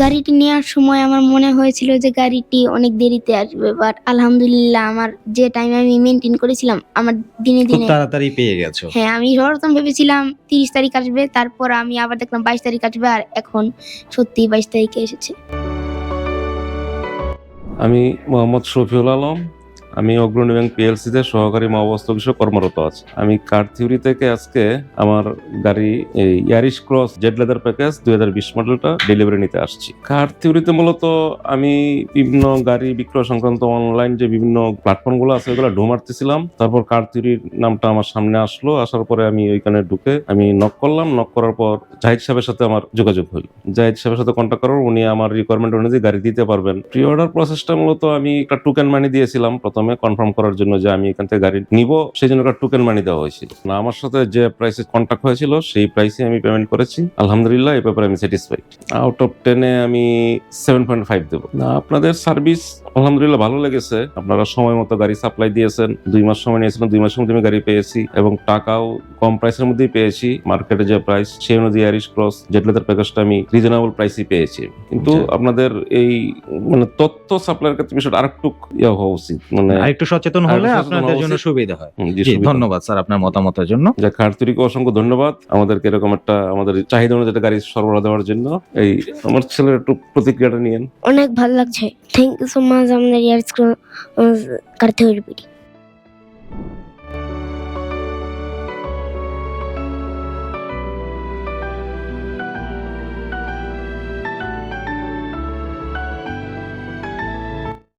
গাড়িটি নেওয়ার সময় আমার মনে হয়েছিল যে গাড়িটি অনেক দেরিতে আসবে বাট আলহামদুলিল্লাহ আমার যে টাইম আমি মেনটেন করেছিলাম আমার দিনে দিনে তাড়াতাড়ি পেয়ে গেছো। হ্যাঁ আমি সর্বপ্রথম ভেবেছিলাম তিরিশ তারিখ আসবে তারপর আমি আবার দেখলাম বাইশ তারিখ আসবে আর এখন সত্যি বাইশ তারিখে এসেছে। আমি মোহাম্মদ শফিউল আলম আমি অগ্রণী ব্যাংক পিএলসিতে সহকারী মহাবস্থাক হিসেবে কর্মরত আছি। আমি কার থিওরি থেকে আজকে আমার গাড়ি, এই Yaris cross Z leather package দুই হাজার বিশ মডেলটা ডেলিভারি নিতে আসছি। কার থিওরিতে মূলত আমি বিভিন্ন গাড়ি বিক্রয় সংক্রান্ত অনলাইন যে বিভিন্ন প্ল্যাটফর্মগুলো আছে, ওগুলো ঢু মারতেছিলাম। তারপর কার থিওরির নামটা আমার সামনে আসলো, আসার পরে আমি ওইখানে ঢুকে আমি নক করলাম। নক করার পর জাহিদ সাহেবের সাথে আমার যোগাযোগ হলো জাহিদ সাহেবের সাথে কন্ট্যাক্ট করার উনি আমার রিকোয়ারমেন্ট অনুযায়ী গাড়ি দিতে পারবেন। প্রি অর্ডার প্রসেসটা মূলত আমি একটা টোকেন মানি দিয়েছিলাম প্রথমে কনফার্ম করার জন্য যে আমি এখান থেকে গাড়ি নিব সেই জন্য একটা টোকেন মানি দেওয়া হয়েছিল। না আমার সাথে যে প্রাইসে কন্ট্যাক্ট হয়েছিল সেই প্রাইসে আমি পেমেন্ট করেছি। আলহামদুলিল্লাহ এই ব্যাপারে আমি স্যাটিসফাইড আউট অফ টেনে আমি সেভেন পয়েন্ট ফাইভ দেবো। না আপনাদের সার্ভিস আলহামদুলিল্লাহ ভালো লেগেছে। আপনারা সময় মতো গাড়ি সাপ্লাই দিয়েছেন। দুই মাস সময় নিয়েছিলেন দুই মাসের মধ্যে আমি গাড়ি পেয়েছি এবং টাকাও কম প্রাইসের মধ্যেই পেয়েছি। মার্কেটে যে প্রাইস সেই অনুযায়ী আরিশ ক্রস জেট লেদার প্যাকেজটা আমি রিজনেবল প্রাইসই পেয়েছি। কিন্তু আচ্ছা। আপনাদের এই মানে তথ্য সাপ্লাইয়ের ক্ষেত্রে বিষয়টা আরেকটু ইয়ে হওয়া উচিত। মানে আরেকটু সচেতন হলে আপনাদের জন্য সুবিধা হয়। ধন্যবাদ স্যার আপনার মতামতের জন্য। যা কার্তিরিকে অসংখ্য ধন্যবাদ। আমাদেরকে এরকম একটা আমাদের চাহিদা অনুযায়ী গাড়ি সরবরাহ দেওয়ার জন্য। এই আমার ছেলের একটু প্রতিক্রিয়াটা নিয়েন। অনেক ভালো লাগছে। থ্যাংক ইউ সো মাচ আমাদের ইয়ার স্কুল হইবে